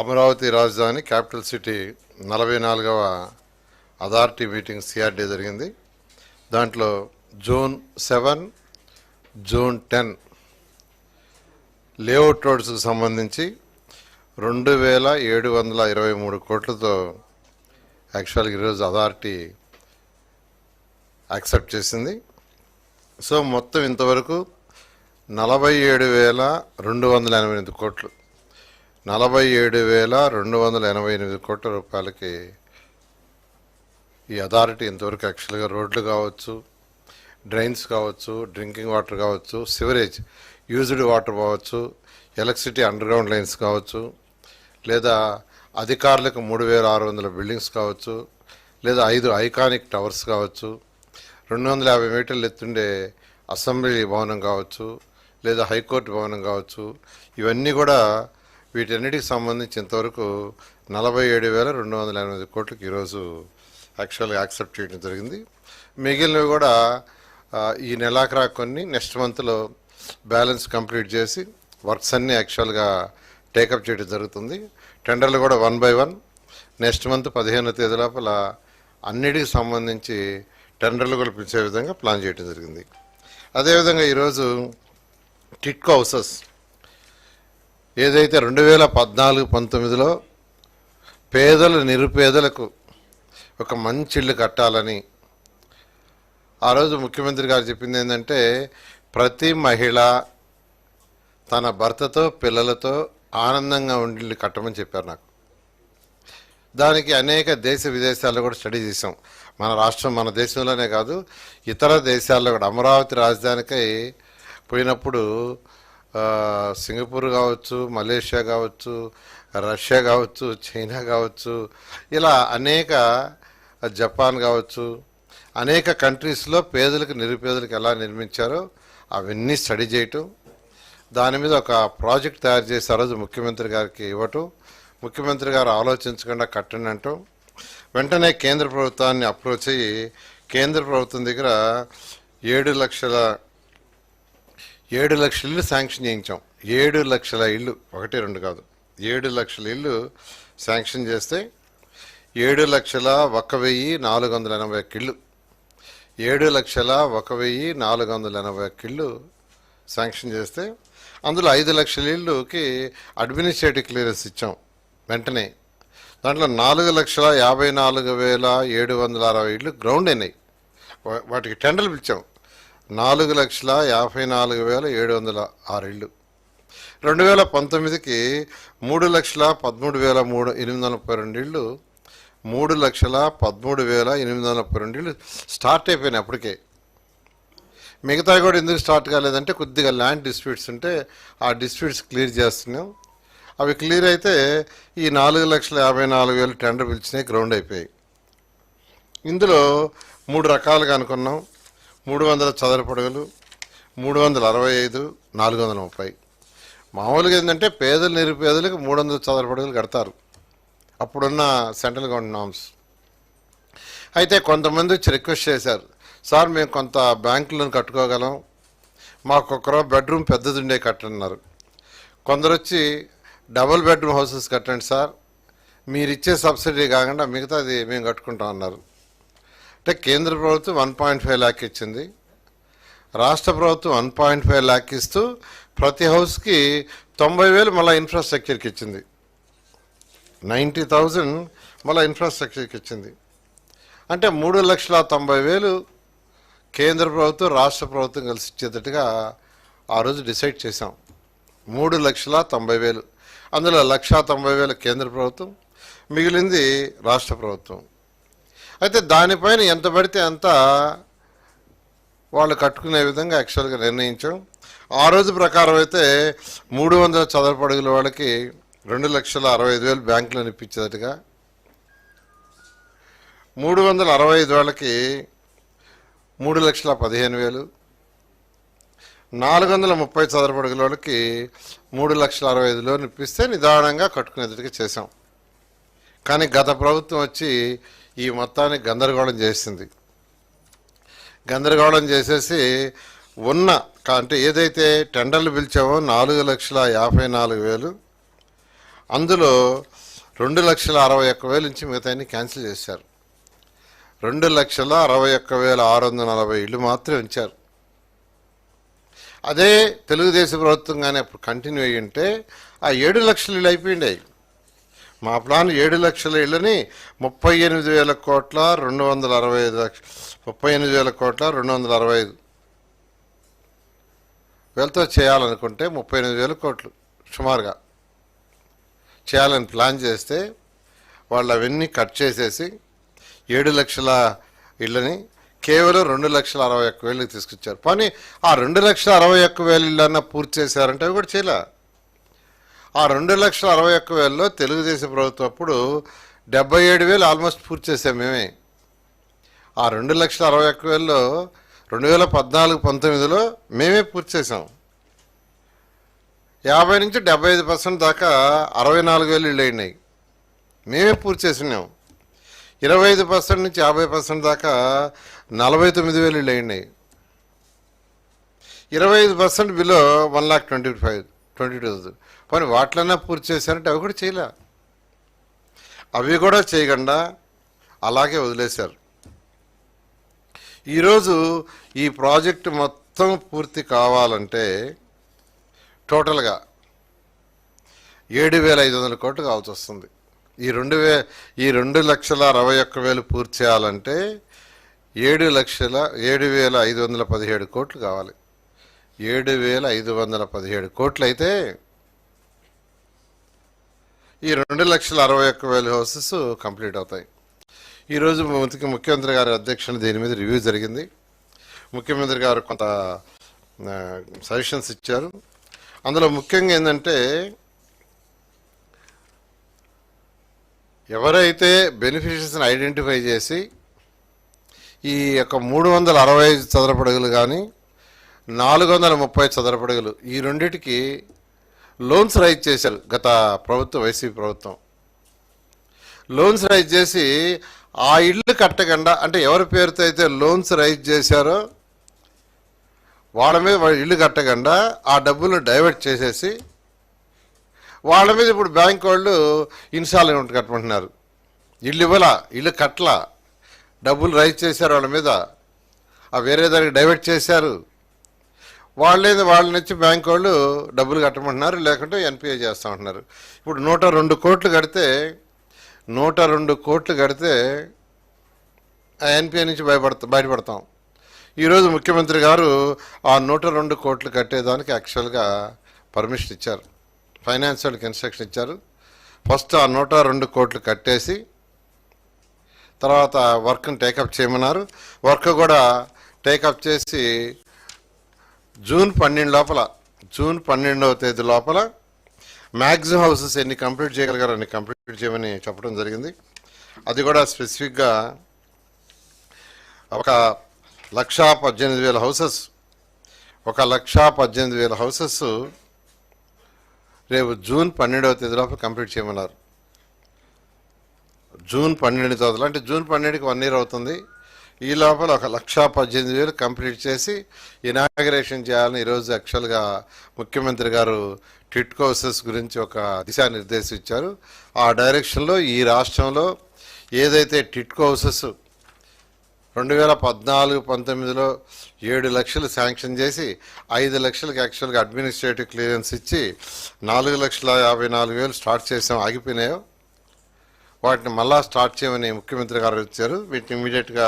అమరావతి రాజధాని capital city నలభై నాలుగవ అథారిటీ మీటింగ్ సిఆర్డీ జరిగింది. దాంట్లో June seven June ten layout రోడ్స్కి సంబంధించి రెండు వేల ఏడు వందల ఇరవై మూడు కోట్లతో యాక్చువల్గా ఈరోజు అథారిటీ యాక్సెప్ట్ చేసింది. సో మొత్తం ఇంతవరకు నలభై ఏడు వేల రెండు వందల ఎనభై ఎనిమిది కోట్లు నలభై ఏడు వేల రెండు వందల ఎనభై ఎనిమిది కోట్ల రూపాయలకి ఈ అథారిటీ ఇంతవరకు యాక్చువల్గా రోడ్లు కావచ్చు డ్రైన్స్ కావచ్చు డ్రింకింగ్ వాటర్ కావచ్చు సివరేజ్ యూజ్డ్ వాటర్ కావచ్చు ఎలక్ట్రిసిటీ అండర్ గ్రౌండ్ లైన్స్ కావచ్చు లేదా అధికారులకు మూడు వేల ఆరు వందల బిల్డింగ్స్ కావచ్చు లేదా ఐదు ఐకానిక్ టవర్స్ కావచ్చు రెండు వందల యాభై మీటర్లు ఎత్తుండే అసెంబ్లీ భవనం కావచ్చు లేదా హైకోర్టు భవనం కావచ్చు ఇవన్నీ కూడా వీటన్నిటికి సంబంధించి ఇంతవరకు నలభై ఏడు వేల రెండు వందల ఎనిమిది కోట్లకి ఈరోజు యాక్చువల్గా యాక్సెప్ట్ చేయడం జరిగింది. మిగిలినవి కూడా ఈ నెలాఖరా కొన్ని నెక్స్ట్ మంత్లో బ్యాలెన్స్ కంప్లీట్ చేసి వర్క్స్ అన్నీ యాక్చువల్గా టేకప్ చేయడం జరుగుతుంది. టెండర్లు కూడా one by one next month పదిహేనో తేదీ లోపల అన్నిటికి సంబంధించి టెండర్లు కూడా పిలిచే విధంగా ప్లాన్ చేయడం జరిగింది. అదేవిధంగా ఈరోజు టిట్కో హౌసెస్ ఏదైతే రెండు వేల పద్నాలుగు పంతొమ్మిదిలో పేదలు నిరుపేదలకు ఒక మంచి ఇల్లు కట్టాలని ఆ రోజు ముఖ్యమంత్రి గారు చెప్పింది ఏంటంటే ప్రతి మహిళ తన భర్తతో పిల్లలతో ఆనందంగా ఉండి కట్టమని చెప్పారు నాకు. దానికి అనేక దేశ విదేశాల్లో కూడా స్టడీ చేసాం మన రాష్ట్రం మన దేశంలోనే కాదు ఇతర దేశాల్లో కూడా. అమరావతి రాజధానికై పోయినప్పుడు సింగపూర్ కావచ్చు మలేషియా కావచ్చు రష్యా కావచ్చు చైనా కావచ్చు ఇలా అనేక జపాన్ కావచ్చు అనేక కంట్రీస్లో పేదలకు నిరుపేదలకు ఎలా నిర్మించారో అవన్నీ స్టడీ చేయటం దాని మీద ఒక ప్రాజెక్ట్ తయారు చేసి ఆ రోజు ముఖ్యమంత్రి గారికి ఇవ్వటం ముఖ్యమంత్రి గారు ఆలోచించకుండా కట్టండి అంటాం వెంటనే కేంద్ర ప్రభుత్వాన్ని అప్రోచ్ అయ్యి కేంద్ర ప్రభుత్వం దగ్గర ఏడు లక్షల ఏడు లక్షల ఇల్లు శాంక్షన్ చేయించాం. ఏడు లక్షల ఇల్లు ఒకటి రెండు కాదు. ఏడు లక్షల ఇల్లు శాంక్షన్ చేస్తే ఏడు లక్షల ఒక వెయ్యి నాలుగు వందల ఎనభై ఒక్క ఇల్లు. ఏడు లక్షల ఒక వెయ్యి నాలుగు వందల ఎనభై ఒక్క ఇల్లు శాంక్షన్ చేస్తే అందులో ఐదు లక్షల ఇల్లుకి అడ్మినిస్ట్రేటివ్ క్లియరెన్స్ ఇచ్చాం వెంటనే. దాంట్లో నాలుగు లక్షల యాభై నాలుగు వేల ఏడు వందల అరవై ఇళ్ళు గ్రౌండ్ అయినాయి. వాటికి టెండర్లు పిలిచాం. నాలుగు లక్షల యాభై నాలుగు వేల ఏడు వందల ఆరేళ్ళు. రెండు వేల పంతొమ్మిదికి మూడు లక్షల పదమూడు వేల మూడు ఎనిమిది వందల ముప్పై రెండు ఇళ్ళు మూడు లక్షల పదమూడు వేల ఎనిమిది వందల ముప్పై రెండు ఇళ్ళు స్టార్ట్ అయిపోయినాయి అప్పటికే. మిగతా కూడా ఎందుకు స్టార్ట్ కాలేదంటే కొద్దిగా ల్యాండ్ డిస్ప్యూట్స్ ఉంటే ఆ డిస్ప్యూట్స్ క్లియర్ చేస్తున్నాం. అవి క్లియర్ అయితే ఈ నాలుగు లక్షల యాభై నాలుగు వేలు టెండర్ పిలిచినాయి గ్రౌండ్ అయిపోయాయి. ఇందులో మూడు రకాలుగా అనుకున్నాం. మూడు వందల చదరపడుగులు మూడు వందల అరవై ఐదు నాలుగు వందల ముప్పై. మామూలుగా ఏంటంటే పేదలు నిరుపేదలకు మూడు వందల చదరపడుగులు కడతారు. అప్పుడున్న సెంట్రల్ గవర్నమెంట్ నామ్స్. అయితే కొంతమంది వచ్చి రిక్వెస్ట్ చేశారు సార్ మేము కొంత బ్యాంకులను కట్టుకోగలం మాకు ఒక బెడ్రూమ్ పెద్దది ఉండే కట్టన్నారు కొందరు వచ్చి డబుల్ బెడ్రూమ్ హౌసెస్ కట్టండి సార్ మీరు ఇచ్చే సబ్సిడీ కాకుండా మిగతాది మేము కట్టుకుంటాం అన్నారు. అంటే కేంద్ర ప్రభుత్వం వన్ పాయింట్ ఫైవ్ ల్యాక్ ఇచ్చింది. రాష్ట్ర ప్రభుత్వం వన్ పాయింట్ ఫైవ్ ల్యాక్ ఇస్తూ ప్రతి హౌస్కి తొంభై వేలు మళ్ళీ ఇన్ఫ్రాస్ట్రక్చర్కి ఇచ్చింది. నైంటీ థౌజండ్ మళ్ళీ ఇన్ఫ్రాస్ట్రక్చర్కి ఇచ్చింది. అంటే మూడు లక్షల తొంభై వేలు కేంద్ర ప్రభుత్వం రాష్ట్ర ప్రభుత్వం కలిసి ఇచ్చేటట్టుగా ఆ రోజు డిసైడ్ చేశాం. మూడు లక్షల తొంభై వేలు. అందులో లక్ష తొంభై వేల కేంద్ర ప్రభుత్వం మిగిలింది రాష్ట్ర ప్రభుత్వం. అయితే దానిపైన ఎంత పడితే అంత వాళ్ళు కట్టుకునే విధంగా యాక్చువల్గా నిర్ణయించాం. ఆ రోజు ప్రకారం అయితే మూడు వందల చదరపు అడుగుల వాళ్ళకి రెండు లక్షల అరవై ఐదు వేలు బ్యాంకులో అనిపించేదట్టుగా మూడు వందల అరవై ఐదు వాళ్ళకి మూడు లక్షల పదిహేను వేలు. నాలుగు వందల ముప్పై చదరపు అడుగుల వాళ్ళకి మూడు లక్షల అరవై ఐదులో లోన్ ఇప్పిస్తే నిదానంగా కట్టుకునేటట్టుగా చేశాం. కానీ గత ప్రభుత్వం వచ్చి ఈ మొత్తాన్ని గందరగోళం చేసింది. గందరగోళం చేసేసి ఉన్న కా- అంటే ఏదైతే టెండర్లు పిలిచామో నాలుగు లక్షల యాభై నాలుగు వేలు అందులో రెండు లక్షల అరవై ఒక్క వేలు నుంచి మిగతాన్ని క్యాన్సిల్ చేశారు. రెండు లక్షల అరవై ఒక్క వేల ఆరు వందల నలభై ఇళ్ళు మాత్రమే ఉంచారు. అదే తెలుగుదేశం ప్రభుత్వం కానీ అప్పుడు కంటిన్యూ అయ్యి ఉంటే ఆ ఏడు లక్షల ఇళ్ళు అయిపోయిండే మా ప్లాన్ ఏడు లక్షల ఇళ్ళని ముప్పై ఎనిమిది వేల కోట్ల రెండు వందల అరవై ఐదు లక్ష ముప్పై ఎనిమిది వేల కోట్ల రెండు వందల అరవై ఐదు. వేలతో చేయాలనుకుంటే ముప్పై ఎనిమిది వేల కోట్లు సుమారుగా. చేయాలని ప్లాన్ చేస్తే వాళ్ళు అవన్నీ కట్ చేసేసి ఏడు లక్షల ఇళ్ళని కేవలం రెండు లక్షల అరవై ఒక్క వేలకు తీసుకొచ్చారు. కానీ ఆ రెండు లక్షల అరవై ఒక్క వేలు ఇళ్ళన్నా పూర్తి చేశారంటే అవి కూడా చేయలే? ఆ రెండు లక్షల అరవై ఒక్క వేలలో తెలుగుదేశం ప్రభుత్వం అప్పుడు డెబ్బై ఏడు వేలు ఆల్మోస్ట్ పూర్తి చేసాం మేమే. ఆ రెండు లక్షల అరవై ఒక్క వేలలో రెండు వేల పద్నాలుగు పంతొమ్మిదిలో మేమే పూర్తి చేసాం. యాభై నుంచి డెబ్బై ఐదు పర్సెంట్ దాకా అరవై నాలుగు వేలు ఇళ్ళు అయినాయి. మేమే పూర్తి చేసినాం. ఇరవై ఐదు పర్సెంట్ నుంచి యాభై పర్సెంట్ దాకా నలభై తొమ్మిది వేలు ఇళ్ళు అయినాయి. ఇరవై ఐదు percent below one lakh twenty five. Twenty two thousand పోనీ వాటిలన్నా పూర్తి చేశారంటే అవి కూడా చేయలే. అవి కూడా చేయకుండా అలాగే వదిలేశారు. ఈరోజు ఈ ప్రాజెక్ట్ మొత్తం పూర్తి కావాలంటే టోటల్గా ఏడు వేల ఐదు వందల కోట్లు కావాల్సి వస్తుంది. ఈ రెండు వే ఈ రెండు లక్షల అరవై ఒక్క వేలు పూర్తి చేయాలంటే ఏడు లక్షల ఏడు వేల ఐదు వందల పదిహేడు కోట్లు కావాలి. ఏడు వేల ఐదు వందల పదిహేడు కోట్లు అయితే ఈ రెండు లక్షల అరవై ఒక్క వేల హౌసెస్ కంప్లీట్ అవుతాయి. ఈరోజు ముఖ్యమంత్రి గారి అధ్యక్షన దీని మీద రివ్యూ జరిగింది. ముఖ్యమంత్రి గారు కొంత సజెషన్స్ ఇచ్చారు. అందులో ముఖ్యంగా ఏంటంటే ఎవరైతే బెనిఫిషరీస్ని ఐడెంటిఫై చేసి ఈ యొక్క మూడు వందల అరవై ఐదు చదరపడుగులు కానీ నాలుగు వందల ముప్పై చదరపడుగులు. ఈ రెండిటికి లోన్స్ రైజ్ చేశారు గత ప్రభుత్వం వైసీపీ ప్రభుత్వం. లోన్స్ రైజ్ చేసి ఆ ఇల్లు కట్టకుండా అంటే ఎవరి పేరుతో అయితే లోన్స్ రైజ్ చేశారో వాళ్ళ మీద వాళ్ళ ఇల్లు కట్టకుండా ఆ డబ్బులను డైవర్ట్ చేసేసి వాళ్ళ మీద ఇప్పుడు బ్యాంక్ వాళ్ళు ఇన్స్టాల్మెంట్ కట్టమంటున్నారు ఇల్లు ఇవ్వలా? ఇల్లు కట్టలా? డబ్బులు రైజ్ చేశారు వాళ్ళ మీద. ఆ వేరే దానికి డైవర్ట్ చేశారు. వాళ్ళేది వాళ్ళ నుంచి బ్యాంక్ వాళ్ళు డబ్బులు కట్టమంటున్నారు లేకుంటే ఎన్పిఏ చేస్తామంటున్నారు ఇప్పుడు నూట రెండు కోట్లు కడితే నూట రెండు కోట్లు కడితే ఆ ఎన్పిఏ నుంచి భయపడతా బయటపడతాం. ఈరోజు ముఖ్యమంత్రి గారు ఆ నూట రెండు కోట్లు కట్టేదానికి యాక్చువల్గా పర్మిషన్ ఇచ్చారు. ఫైనాన్స్ వాళ్ళకి ఇన్స్ట్రక్షన్ ఇచ్చారు. ఫస్ట్ ఆ నూట రెండు కోట్లు కట్టేసి తర్వాత వర్క్ని టేకప్ చేయమన్నారు. వర్క్ కూడా టేకప్ చేసి జూన్ పన్నెండు లోపల జూన్ పన్నెండవ తేదీ లోపల మ్యాక్సిమం హౌసెస్ ఎన్ని కంప్లీట్ చేయగలిగారు అన్ని కంప్లీట్ చేయమని చెప్పడం జరిగింది. అది కూడా స్పెసిఫిక్గా ఒక లక్షా పద్దెనిమిది వేల హౌసెస్ ఒక లక్షా పద్దెనిమిది వేల హౌసెస్ రేపు జూన్ పన్నెండవ తేదీ లోపల కంప్లీట్ చేయమన్నారు. జూన్ పన్నెండు తేదీలో అంటే జూన్ పన్నెండుకి వన్ ఇయర్ అవుతుంది. ఈ లోపల ఒక లక్షా పద్దెనిమిది వేలు కంప్లీట్ చేసి ఇనాగ్రేషన్ చేయాలని ఈరోజు యాక్చువల్గా ముఖ్యమంత్రి గారు టిట్ హౌసెస్ గురించి ఒక దిశానిర్దేశం ఇచ్చారు. ఆ డైరెక్షన్లో ఈ రాష్ట్రంలో ఏదైతే టిట్ కోర్సెస్ రెండు వేల పద్నాలుగు పంతొమ్మిదిలో ఏడు లక్షలు శాంక్షన్ చేసి ఐదు లక్షలకు యాక్చువల్గా అడ్మినిస్ట్రేటివ్ క్లియరెన్స్ ఇచ్చి నాలుగు లక్షల యాభై నాలుగు వేలు స్టార్ట్ చేసాం. ఆగిపోయినాయో వాటిని మళ్ళా స్టార్ట్ చేయమని ముఖ్యమంత్రి గారు ఇచ్చారు. వీటిని ఇమీడియట్గా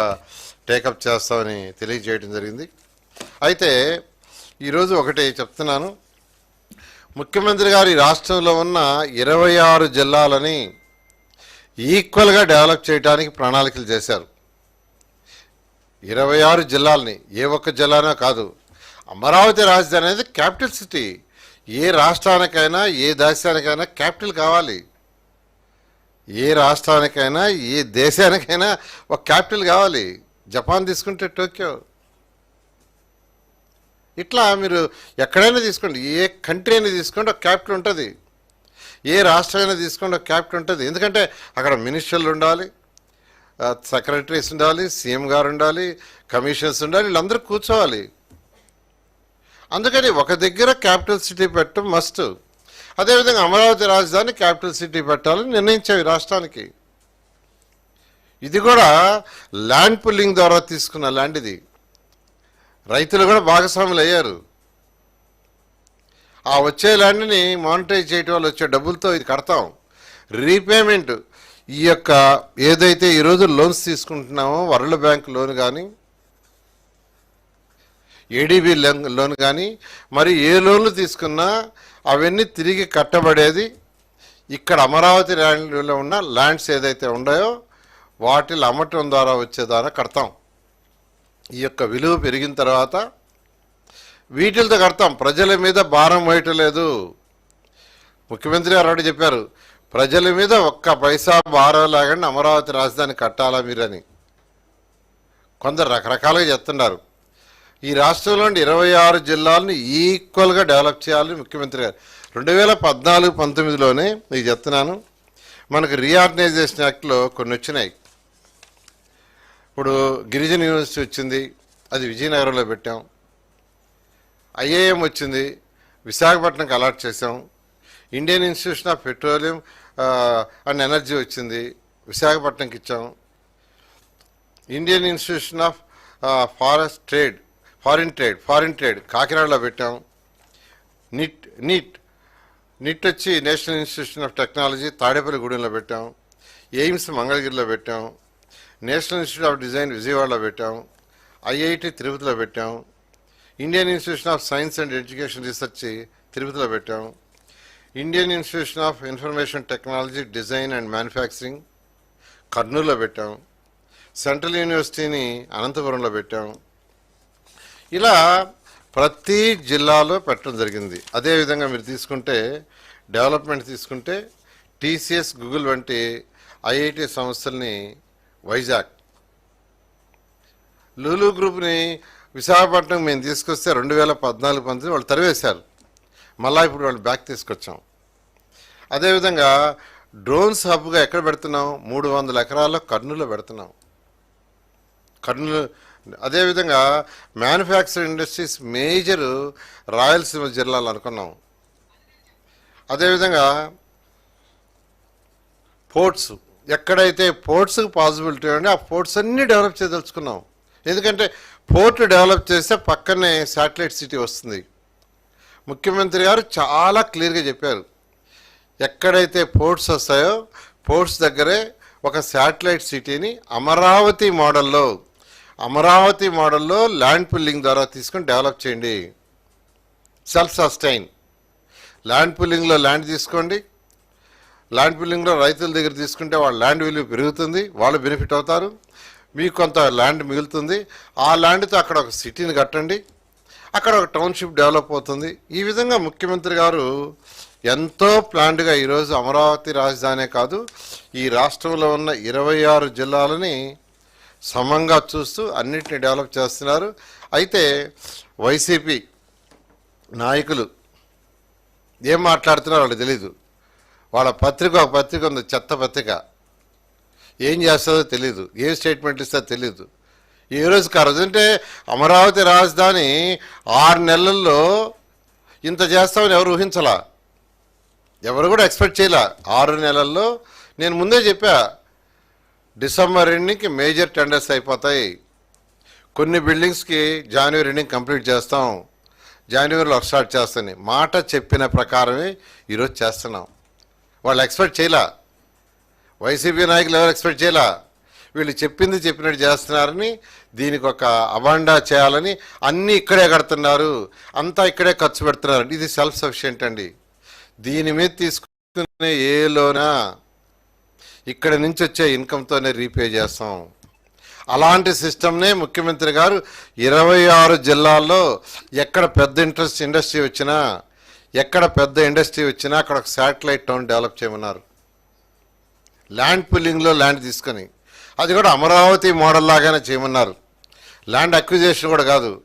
టేకప్ చేస్తామని తెలియజేయడం జరిగింది. అయితే ఈరోజు ఒకటి చెప్తున్నాను. ముఖ్యమంత్రి గారు ఈ రాష్ట్రంలో ఉన్న ఇరవై ఆరు జిల్లాలని ఈక్వల్గా డెవలప్ చేయడానికి ప్రణాళికలు చేశారు. ఇరవై ఆరు జిల్లాలని ఏ ఒక్క జిల్లానో కాదు అమరావతి రాజధాని అనేది క్యాపిటల్ సిటీ ఏ రాష్ట్రానికైనా ఏ దేశానికైనా క్యాపిటల్ కావాలి. ఏ రాష్ట్రానికైనా ఏ దేశానికైనా ఒక క్యాపిటల్ కావాలి. జపాన్ తీసుకుంటే టోక్యో. ఇట్లా మీరు ఎక్కడైనా తీసుకోండి ఏ కంట్రీ అయినా తీసుకోండి ఒక క్యాపిటల్ ఉంటుంది. ఏ రాష్ట్రం అయినా తీసుకోండి ఒక క్యాపిటల్ ఉంటుంది. ఎందుకంటే అక్కడ మినిస్టర్లు ఉండాలి సెక్రటరీస్ ఉండాలి సీఎం గారు ఉండాలి కమిషన్స్ ఉండాలి వీళ్ళందరూ కూర్చోవాలి. అందుకని ఒక దగ్గర క్యాపిటల్ సిటీ పెట్టడం మస్ట్. అదేవిధంగా అమరావతి రాజధాని క్యాపిటల్ సిటీ పెట్టాలని నిర్ణయించాయి రాష్ట్రానికి. ఇది కూడా ల్యాండ్ పుల్లింగ్ ద్వారా తీసుకున్న ల్యాండ్ ఇది. రైతులు కూడా భాగస్వాములు అయ్యారు ఆ వచ్చే ల్యాండ్ని మానిటైజ్ చేయటం వల్ల వచ్చే డబ్బులతో ఇది కడతాం. రీపేమెంట్ ఈ యొక్క ఏదైతే ఈరోజు లోన్స్ తీసుకుంటున్నామో వరల్డ్ బ్యాంక్ లోన్ కానీ ఏడీబీ లోన్ కానీ మరి ఏ లోన్లు తీసుకున్నా అవన్నీ తిరిగి కట్టబడేది ఇక్కడ అమరావతి ల్యాండ్లో ఉన్న ల్యాండ్స్ ఏదైతే ఉన్నాయో వాటిని అమ్మటం ద్వారా వచ్చే ద్వారా కడతాం. ఈ యొక్క విలువ పెరిగిన తర్వాత వీటితో కడతాం. ప్రజల మీద భారం వేయటలేదు ముఖ్యమంత్రి గారు ఒకటి చెప్పారు ప్రజల మీద ఒక్క పైసా భారం లేకుండా అమరావతి రాజధాని కట్టాలా మీరని. కొందరు రకరకాలుగా చెప్తున్నారు. ఈ రాష్ట్రంలోని ఇరవై ఆరు జిల్లాలను ఈక్వల్గా డెవలప్ చేయాలని ముఖ్యమంత్రి గారు. రెండు వేల పద్నాలుగు పంతొమ్మిదిలోనే మీకు చెప్తున్నాను మనకు రీఆర్గనైజేషన్ యాక్ట్లో కొన్ని వచ్చినాయి. ఇప్పుడు గిరిజన యూనివర్సిటీ వచ్చింది అది విజయనగరంలో పెట్టాం. ఐఏఎం వచ్చింది విశాఖపట్నంకి అలాట్ చేసాం Indian institution of petroleum and energy వచ్చింది విశాఖపట్నంకి ఇచ్చాం. Indian institution of forest trade foreign trade foreign trade. కాకినాడలో పెట్టాం. NIT NEET. నిట్ వచ్చి నేషనల్ ఇన్స్టిట్యూషన్ ఆఫ్ టెక్నాలజీ తాడేపల్లిగూడెంలో పెట్టాం. ఎయిమ్స్ మంగళగిరిలో పెట్టాం. నేషనల్ ఇన్స్టిట్యూట్ ఆఫ్ డిజైన్ విజయవాడలో పెట్టాం. ఐఐటి తిరుపతిలో పెట్టాం. Indian institution of science and education research తిరుపతిలో పెట్టాం. Indian institution of information technology design and manufacturing కర్నూలులో పెట్టాం. సెంట్రల్ యూనివర్సిటీని అనంతపురంలో పెట్టాం. ఇలా ప్రతి జిల్లాలో పెట్టడం జరిగింది. అదేవిధంగా మీరు తీసుకుంటే డెవలప్మెంట్ తీసుకుంటే టీసీఎస్ గూగుల్ వంటి ఐఐటి సంస్థల్ని వైజాగ్ లూలు గ్రూప్ని విశాఖపట్నం మేము తీసుకొస్తే రెండు వేల పద్నాలుగు పంతొమ్మిది వాళ్ళు తరివేశారు. మళ్ళా ఇప్పుడు వాళ్ళు బ్యాక్ తీసుకొచ్చాం. అదేవిధంగా డ్రోన్స్ హబ్గా ఎక్కడ పెడుతున్నాం? మూడు వందల ఎకరాల్లో కర్నూలులో పెడుతున్నాం. కర్నూలు అదేవిధంగా మ్యానుఫ్యాక్చరింగ్ ఇండస్ట్రీస్ మేజర్ రాయలసీమ జిల్లాలు అనుకున్నాం. అదేవిధంగా పోర్ట్స్ ఎక్కడైతే పోర్ట్స్కి పాసిబిలిటీ ఉంటే ఆ పోర్ట్స్ అన్నీ డెవలప్ చేయదలుచుకున్నాం. ఎందుకంటే పోర్ట్ డెవలప్ చేస్తే పక్కనే శాటిలైట్ సిటీ వస్తుంది. ముఖ్యమంత్రి గారు చాలా క్లియర్గా చెప్పారు. ఎక్కడైతే పోర్ట్స్ వస్తాయో పోర్ట్స్ దగ్గరే ఒక శాటిలైట్ సిటీని అమరావతి మోడల్లో అమరావతి మోడల్లో ల్యాండ్ పుల్లింగ్ ద్వారా తీసుకొని డెవలప్ చేయండి. సెల్ఫ్ సస్టైన్ ల్యాండ్ పుల్లింగ్లో ల్యాండ్ తీసుకోండి. ల్యాండ్ పుల్లింగ్లో రైతుల దగ్గర తీసుకుంటే వాళ్ళ ల్యాండ్ విలువ పెరుగుతుంది వాళ్ళు బెనిఫిట్ అవుతారు. మీకు కొంత ల్యాండ్ మిగులుతుంది. ఆ ల్యాండ్తో అక్కడ ఒక సిటీని కట్టండి. అక్కడ ఒక టౌన్షిప్ డెవలప్ అవుతుంది. ఈ విధంగా ముఖ్యమంత్రి గారు ఎంతో ప్లాన్డ్గా ఈరోజు అమరావతి రాజధానే కాదు ఈ రాష్ట్రంలో ఉన్న ఇరవై ఆరు జిల్లాలని సమంగా చూస్తూ అన్నిటిని డెవలప్ చేస్తున్నారు. అయితే వైసీపీ నాయకులు ఏం మాట్లాడుతున్నారో వాళ్ళకి తెలీదు. వాళ్ళ పత్రిక ఒక పత్రిక ఉంది చెత్త పత్రిక. ఏం చేస్తుందో తెలీదు ఏ స్టేట్మెంట్ ఇస్తుందో తెలీదు. ఏ రోజు రోజు అంటే అమరావతి రాజధాని ఆరు నెలల్లో ఇంత చేస్తామని ఎవరు ఊహించలా? ఎవరు కూడా ఎక్స్పెక్ట్ చేయలే? ఆరు నెలల్లో నేను ముందే చెప్పా డిసెంబర్ ఎండింగ్కి మేజర్ టెండర్స్ అయిపోతాయి. కొన్ని బిల్డింగ్స్కి జనవరి ఎండింగ్ కంప్లీట్ చేస్తాం. జనవరిలో స్టార్ట్ చేస్తాను. మాట చెప్పిన ప్రకారమే ఈరోజు చేస్తున్నాం. వాళ్ళు ఎక్స్పెక్ట్ చేయలా. వైసీపీ నాయకులు ఎవరు ఎక్స్పెక్ట్ చేయలా? వీళ్ళు చెప్పింది చెప్పినట్టు చేస్తున్నారని దీనికి ఒక అవాండా చేయాలని అన్నీ ఇక్కడే కడుతున్నారు. అంతా ఇక్కడే ఖర్చు పెడుతున్నారు ఇది సెల్ఫ్ సఫిషియెంట్ అండి. దీని మీద తీసుకునే ఏలోనా ఇక్కడ నుంచి వచ్చే ఇన్కంతోనే రీపే చేస్తాం. అలాంటి సిస్టమ్నే ముఖ్యమంత్రి గారు ఇరవై ఆరు జిల్లాల్లో ఎక్కడ పెద్ద ఇంట్రెస్ట్ ఇండస్ట్రీ వచ్చినా ఎక్కడ పెద్ద ఇండస్ట్రీ వచ్చినా అక్కడ ఒక శాటిలైట్ టౌన్ డెవలప్ చేయమన్నారు. ల్యాండ్ పుల్లింగ్లో ల్యాండ్ తీసుకొని అది కూడా అమరావతి మోడల్ లాగానే చేయమన్నారు. ల్యాండ్ అక్విజేషన్ కూడా కాదు.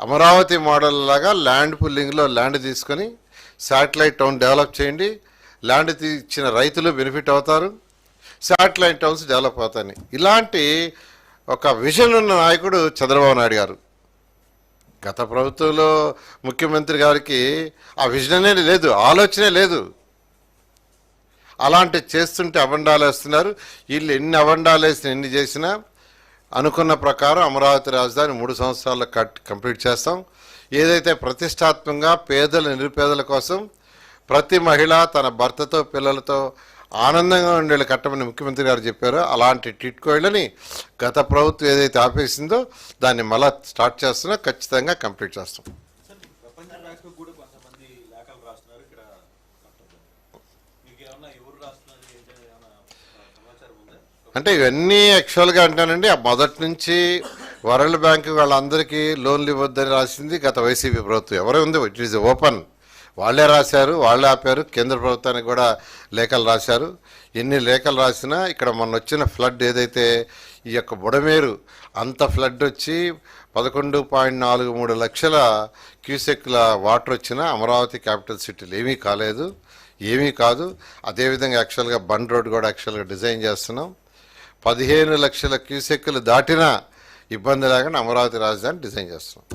అమరావతి మోడల్ లాగా ల్యాండ్ పుల్లింగ్లో ల్యాండ్ తీసుకొని శాటిలైట్ టౌన్ డెవలప్ చేయండి. ల్యాండ్ తీ- ఇచ్చిన రైతులు బెనిఫిట్ అవుతారు. శాటిలైట్ టౌన్స్ డెవలప్ అవుతాయి. ఇలాంటి ఒక విజన్ ఉన్న నాయకుడు చంద్రబాబు నాయుడు గారు. గత ప్రభుత్వంలో ముఖ్యమంత్రి గారికి ఆ విజన్ అనేది లేదు ఆలోచనే లేదు. అలాంటి చేస్తుంటే అవండాలు వేస్తున్నారు. వీళ్ళు ఎన్ని అవండాలు వేసిన ఎన్ని చేసినా అనుకున్న ప్రకారం అమరావతి రాజధాని మూడు సంవత్సరాల్లో కట్ కంప్లీట్ చేస్తాం. ఏదైతే ప్రతిష్టాత్మకంగా పేదల నిరుపేదల కోసం ప్రతి మహిళ తన భర్తతో పిల్లలతో ఆనందంగా ఉండేళ్ళు కట్టమని ముఖ్యమంత్రి గారు చెప్పారు అలాంటి టిట్కోళ్ళని గత ప్రభుత్వం ఏదైతే ఆపేసిందో దాన్ని మళ్ళా స్టార్ట్ చేస్తున్నా ఖచ్చితంగా కంప్లీట్ చేస్తాం. అంటే ఇవన్నీ యాక్చువల్గా అంటానండి మొదటి నుంచి వరల్డ్ బ్యాంక్ వాళ్ళందరికీ లోన్లు ఇవ్వద్దని రాసింది గత వైసీపీ ప్రభుత్వం. ఎవరే ఉంది? ఇట్ ఈజ్ ఓపెన్ వాళ్ళే రాశారు వాళ్ళే ఆపారు. కేంద్ర ప్రభుత్వానికి కూడా లేఖలు రాశారు. ఎన్ని లేఖలు రాసినా ఇక్కడ మొన్న వచ్చిన ఫ్లడ్ ఏదైతే ఈ యొక్క బుడమేరు అంత ఫ్లడ్ వచ్చి పదకొండు పాయింట్ నాలుగు మూడు లక్షల క్యూసెక్ల వాటర్ వచ్చినా అమరావతి క్యాపిటల్ సిటీలు ఏమీ కాలేదు ఏమీ కాదు. అదేవిధంగా యాక్చువల్గా బండ్ రోడ్ కూడా యాక్చువల్గా డిజైన్ చేస్తున్నాం. పదిహేను లక్షల క్యూసెక్లు దాటినా ఇబ్బంది లేకుండా అమరావతి రాజధాని డిజైన్ చేస్తున్నాం.